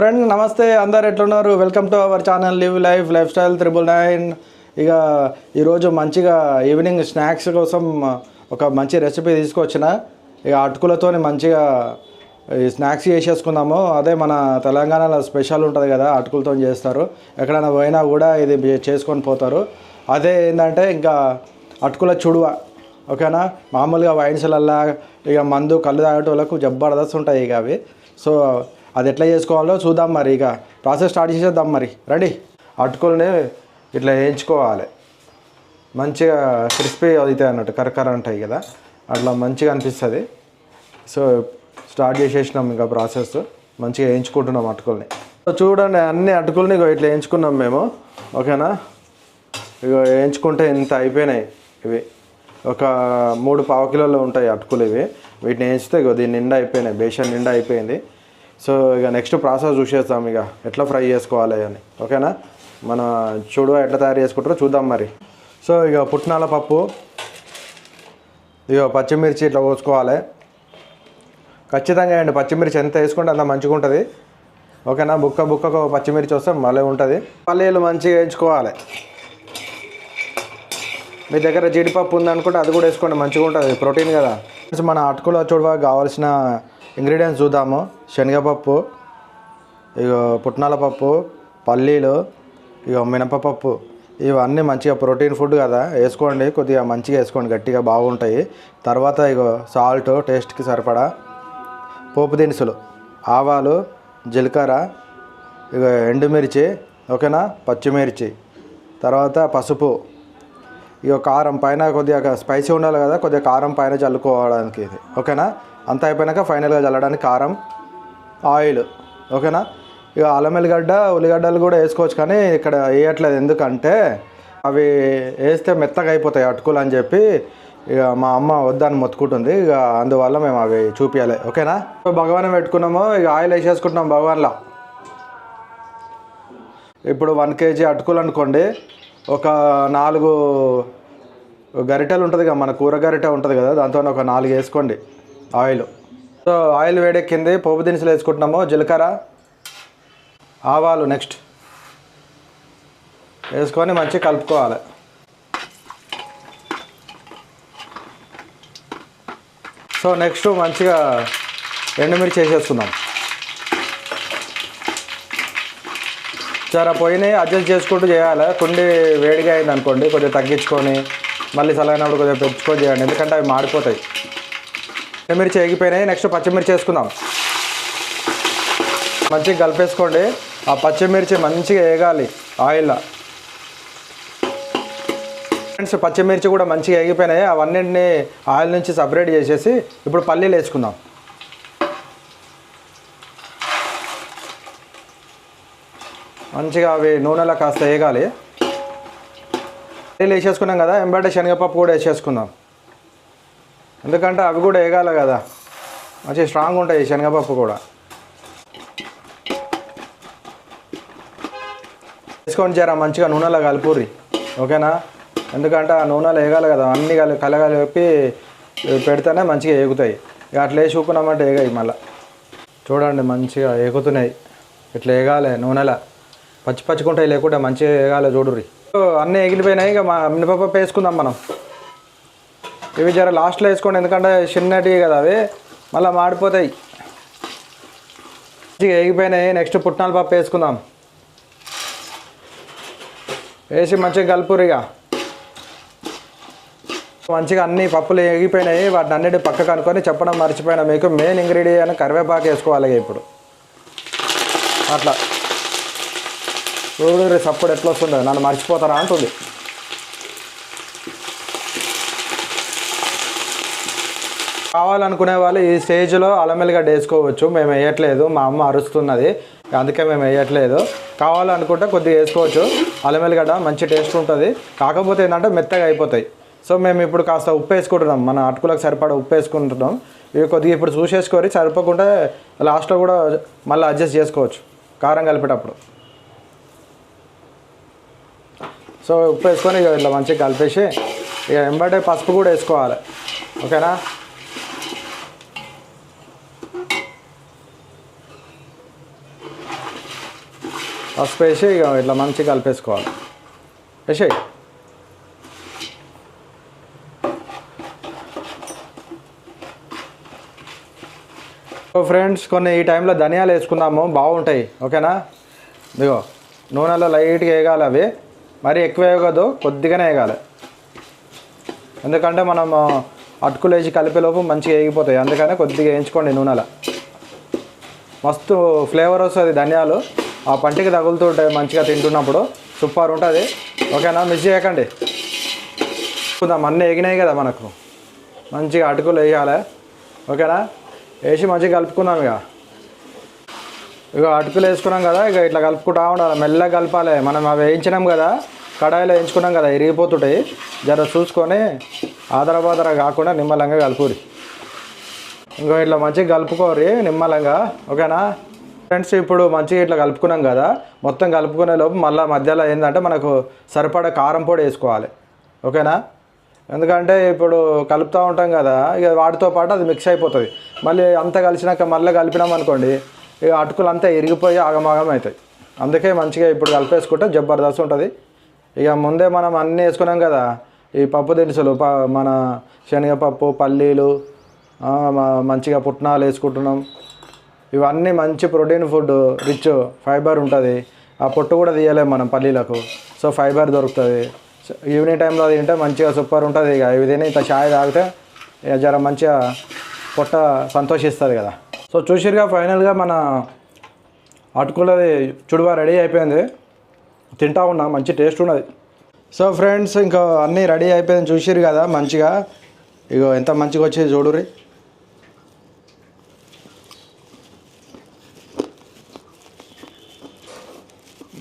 Friend నమస్తే అందరు ఎట్లున్నారు? Welcome to our channel live life lifestyle triple nine ఇక ఈరోజు మంచిగా ఈవినింగ్ స్నాక్స్ కోసం ఒక మంచి రెసిపీ తీసుకొచ్చిన. ఇక అటుకులతో మంచిగా ఈ స్నాక్స్ చేసేసుకుందాము. అదే మన తెలంగాణలో స్పెషల్ ఉంటుంది కదా అటుకులతో చేస్తారు. ఎక్కడైనా పోయినా కూడా ఇది చేసుకొని పోతారు. అదే ఏంటంటే ఇంకా అటుకుల చుడువ ఓకేనా? మామూలుగా వైన్స్లల్లా ఇక మందు కళ్ళు తాగేటోళ్ళకు జబర్దస్త్ ఉంటాయి ఇక అవి. సో అది ఎట్లా చేసుకోవాలో చూద్దాం మరి ఇక. ప్రాసెస్ స్టార్ట్ చేసేద్దాం మరి. రెడీ? అటుకుల్ని ఇట్లా వేయించుకోవాలి. మంచిగా క్రిస్పీ అవుతాయి అన్నట్టు కరకర ఉంటాయి కదా. అట్లా మంచిగా అనిపిస్తుంది. సో స్టార్ట్ చేసేసినాం ఇంకా ప్రాసెస్. మంచిగా వేయించుకుంటున్నాం అటుకుల్ని. సో చూడండి అన్ని అటుకుల్ని ఇగో ఇట్లా వేయించుకున్నాం మేము. ఓకేనా? ఇక వేయించుకుంటే ఇంత అయిపోయినాయి ఇవి. ఒక మూడు పావు కిలోలు ఉంటాయి అటుకులు ఇవి. వీటిని వేయించితే ఇగో దీని నిండా అయిపోయినాయి. బేషన్ నిండా అయిపోయింది. సో ఇక నెక్స్ట్ ప్రాసెస్ చూసేస్తాం ఇక ఎట్లా ఫ్రై చేసుకోవాలి అని. ఓకేనా? మన చూడు ఎట్లా తయారు చేసుకుంటారో చూద్దాం మరి. సో ఇక పుట్నాల పప్పు ఇక పచ్చిమిర్చి ఇట్లా కోసుకోవాలి. ఖచ్చితంగా అండి పచ్చిమిర్చి ఎంత వేసుకుంటే అంత మంచిగా ఉంటుంది. ఓకేనా? బుక్క బుక్కకు పచ్చిమిర్చి వస్తే మళ్ళీ ఉంటుంది. పల్లీలు మంచిగా వేయించుకోవాలి. మీ దగ్గర జీడిపప్పు ఉందనుకుంటే అది కూడా వేసుకోండి మంచిగా ఉంటుంది. ప్రోటీన్ కదా. మన అటుకుల చూడవా కావాల్సిన ఇంగ్రీడియంట్స్ చూద్దాము. శనగపప్పు ఇక పుట్నాల పప్పు పల్లీలు ఇక మినపపప్పు. ఇవన్నీ మంచిగా ప్రోటీన్ ఫుడ్ కదా. వేసుకోండి కొద్దిగా మంచిగా వేసుకోండి గట్టిగా బాగుంటాయి. తర్వాత ఇక సాల్ట్ టేస్ట్కి సరిపడా పోపు దినుసులు ఆవాలు జీలకర్ర ఇక ఎండుమిర్చి ఓకేనా? పచ్చిమిర్చి. తర్వాత పసుపు. ఇక కారం పైన కొద్దిగా స్పైసీ ఉండాలి కదా కొద్దిగా కారం పైన చల్లుకోవడానికి ఇది. ఓకేనా? అంత అయిపోయినాక ఫైనల్గా చల్లడానికి కారం ఆయిల్ ఓకేనా? ఇక అల్లం ఎల్లిగడ్డ ఉల్లిగడ్డలు కూడా వేసుకోవచ్చు కానీ ఇక్కడ వేయట్లేదు. ఎందుకంటే అవి వేస్తే మెత్తగా అయిపోతాయి అటుకులు అని చెప్పి ఇక మా అమ్మ వద్దని మొత్తుకుంటుంది. ఇక అందువల్ల మేము అవి చూపించాలి ఓకేనా? భగవాన్ పెట్టుకున్నాము. ఇక ఆయిల్ వేసేసుకుంటున్నాం భగవాన్లో. ఇప్పుడు వన్ కేజీ అటుకులు అనుకోండి. ఒక నాలుగు గరిటెలు ఉంటుంది కదా మన కూర గరిటె ఉంటుంది కదా దాంతో ఒక నాలుగు వేసుకోండి ఆయిల్. సో ఆయిల్ వేడెక్కింది పోపు దినుసులు వేసుకుంటున్నాము జీలకర్ర ఆవాలు నెక్స్ట్. వేసుకొని మంచిగా కలుపుకోవాలి. సో నెక్స్ట్ మంచిగా ఎండుమిర్చి వేసేసుకుందాం. చాలా పోయినాయి అడ్జస్ట్ చేసుకుంటూ చేయాలి? కుండి వేడిగా అయింది అనుకోండి కొంచెం తగ్గించుకొని మళ్ళీ చల్లైనప్పుడు కొంచెం పెంచుకొని చేయండి ఎందుకంటే అవి మాడిపోతాయి. ఎండుమిర్చి ఎగిపోయినాయి నెక్స్ట్ పచ్చిమిర్చి వేసుకుందాం మంచిగా కలిపేసుకోండి. ఆ పచ్చిమిర్చి మంచిగా వేగాలి ఆయిల్లో. ఫ్రెండ్స్ పచ్చిమిర్చి కూడా మంచిగా ఎగిపోయినాయి అవన్నింటినీ ఆయిల్ నుంచి సపరేట్ చేసేసి ఇప్పుడు పల్లీలు వేసుకుందాం. మంచిగా అవి నూనెలో కాస్త వేగాలి. నీళ్ళు వేసేసుకున్నాం కదా ఎంబడే శనగపప్పు కూడా వేసేసుకుందాం. ఎందుకంటే అవి కూడా వేగాలి కదా. మంచిగా స్ట్రాంగ్ ఉంటాయి శనగపప్పు కూడా. వేసుకొని జర మంచిగా నూనెలో కలుపుర్రి. ఓకేనా? ఎందుకంటే ఆ నూనెలో వేగాలి కదా అన్ని కలి కలగలిపి పెడితేనే మంచిగా ఏగుతాయి. ఇక అట్లా వేసి ఊపుకున్నామంటే ఏగాయి మళ్ళీ. చూడండి మంచిగా ఏగుతున్నాయి. ఇట్లా వేగాలి నూనెలో. పచ్చి పచ్చికుంటాయి లేకుండా మంచిగా వేగాలి చూడుర్రి. అన్నీ ఎగిలిపోయినాయి ఇక మా మినపప్పు వేసుకుందాం మనం. ఇవి జర లాస్ట్లో వేసుకోండి ఎందుకంటే చిన్నటివి కదా అవి. మళ్ళీ మాడిపోతాయి. మంచిగా ఎగిపోయినాయి నెక్స్ట్ పుట్నాల పప్పు వేసుకుందాం. వేసి మంచిగా కలుపురు ఇక మంచిగా అన్ని పప్పులు ఎగిపోయినాయి వాటిని అన్నిటి పక్కకు అనుకొని చెప్పడం మర్చిపోయినా మీకు మెయిన్ ఇంగ్రీడియంట్ కరివేపాకు వేసుకోవాలి ఇప్పుడు. అట్లా. చూడు రేపు సప్పుడు ఎట్లా వస్తుందో నన్ను మర్చిపోతారా అంటుంది. కావాలనుకునే వాళ్ళు ఈ స్టేజ్లో అల్లమెల్లిగడ్డ వేసుకోవచ్చు. మేము వేయట్లేదు మా అమ్మ అరుస్తున్నది. అందుకే మేము వేయట్లేదు. కావాలనుకుంటే కొద్దిగా వేసుకోవచ్చు. అల్లమెల్లిగడ్డ మంచి టేస్ట్ ఉంటుంది. కాకపోతే ఏంటంటే మెత్తగా అయిపోతాయి. సో మేము ఇప్పుడు కాస్త ఉప్పు వేసుకుంటున్నాం. మన అటుకులకు సరిపడా ఉప్పు వేసుకుంటున్నాం. ఇవి కొద్దిగా ఇప్పుడు చూసేసుకొని సరిపోకుండా లాస్ట్లో కూడా మళ్ళీ అడ్జస్ట్ చేసుకోవచ్చు. కారం కలిపేటప్పుడు. సో ఉప్పు వేసుకొని ఇక ఇట్లా మంచిగా కలిపేసి ఇక వెంబడే పసుపు కూడా వేసుకోవాలి. ఓకేనా? పసుపు వేసి ఇక ఇట్లా మంచిగా కలిపేసుకోవాలి. వేసేయి. సో ఫ్రెండ్స్ కొన్ని ఈ టైంలో ధనియాలు వేసుకున్నాము బాగుంటాయి. ఓకేనా? ఇదిగో నూనెలో లైట్గా వేయగాలి అవి. మరీ ఎక్కువ కాదు కొద్దిగానే వేయగాలి ఎందుకంటే మనం అటుకులు వేసి కలిపేలోపు మంచిగా వేగిపోతాయి. అందుకనే కొద్దిగా వేయించుకోండి నూనెలో. మస్తు ఫ్లేవర్ వస్తుంది ధనియాలు. ఆ పంటికి తగులుతుంటాయి మంచిగా తింటున్నప్పుడు సూపర్ ఉంటుంది. ఓకేనా? మిస్ చేయకండి. చూద్దాం అన్నీ ఎగినాయి కదా మనకు. మంచిగా అటుకులు వేయాలి. ఓకేనా? వేసి మంచిగా కలుపుకుందాం ఇక. ఇక అటుకులు వేసుకున్నాం కదా ఇక ఇట్లా కలుపుకుంటా ఉండాలి. మెల్లగా కలపాలి. మనం అవి వేయించినాం కదా కడాయిలో వేయించుకున్నాం కదా ఇరిగిపోతుంటాయి. జర చూసుకొని ఆదరబాదర కాకుండా నిమ్మలంగా కలుపురి ఇంకో ఇట్లా మంచిగా కలుపుకోరి నిమ్మలంగా. ఓకేనా? ఫ్రెండ్స్ ఇప్పుడు మంచిగా ఇట్లా కలుపుకున్నాం కదా మొత్తం కలుపుకునే లోపు మళ్ళీ మధ్యలో ఏంటంటే మనకు సరిపడా కారం పొడి వేసుకోవాలి. ఓకేనా? ఎందుకంటే ఇప్పుడు కలుపుతూ ఉంటాం కదా ఇక వాటితో పాటు అది మిక్స్ అయిపోతుంది. మళ్ళీ అంతా కలిసినాక మళ్ళీ కలిపినాం అనుకోండి ఇక అటుకులు అంతా ఇరిగిపోయి ఆగమాగం అవుతాయి. అందుకే మంచిగా ఇప్పుడు కలిపేసుకుంటే జబర్దస్త్ ఉంటుంది. ఇక ముందే మనం అన్నీ వేసుకున్నాం కదా ఈ పప్పు దినుసులు ప మన శనగపప్పు పల్లీలు మంచిగా పుట్నాలు వేసుకుంటున్నాం. ఇవన్నీ మంచి ప్రోటీన్ ఫుడ్ రిచ్ ఫైబర్ ఉంటుంది. ఆ పొట్టు కూడా తీయలేము మనం పల్లీలకు. సో ఫైబర్ దొరుకుతుంది. సో ఈవినింగ్ టైంలో తింటే మంచిగా సూపర్ ఉంటుంది ఇక. ఇవి తిని ఇంత ఛాయ్ తాగితే ఇక జర మంచిగా పొట్ట సంతోషిస్తుంది కదా. సో చూసిరుగా ఫైనల్గా మన అటుకులది చుడువా రెడీ అయిపోయింది. తింటా ఉన్నా మంచి టేస్ట్ ఉన్నది. సో ఫ్రెండ్స్ ఇంకా అన్నీ రెడీ అయిపోయింది చూసిరు కదా మంచిగా. ఇగో ఎంత మంచిగా వచ్చేది చూడురి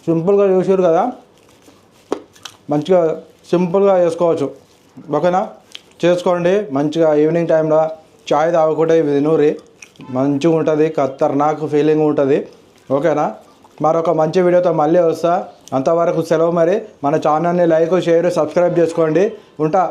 సింపుల్గా చూసారు కదా. మంచిగా సింపుల్గా చేసుకోవచ్చు. ఓకేనా? చేసుకోండి. మంచిగా ఈవినింగ్ టైంలో చాయ్ తాగకుండా ఇవి తినూరి మంచిగా ఉంటుంది ఖతర్నాక్ ఫీలింగ్ ఉంటుంది. ఓకేనా మరొక మంచి వీడియోతో మళ్ళీ వస్తా. అంతవరకు సెలవు మరి. మన ఛానల్ని లైక్ షేర్ సబ్స్క్రైబ్ చేసుకోండి. ఉంటా?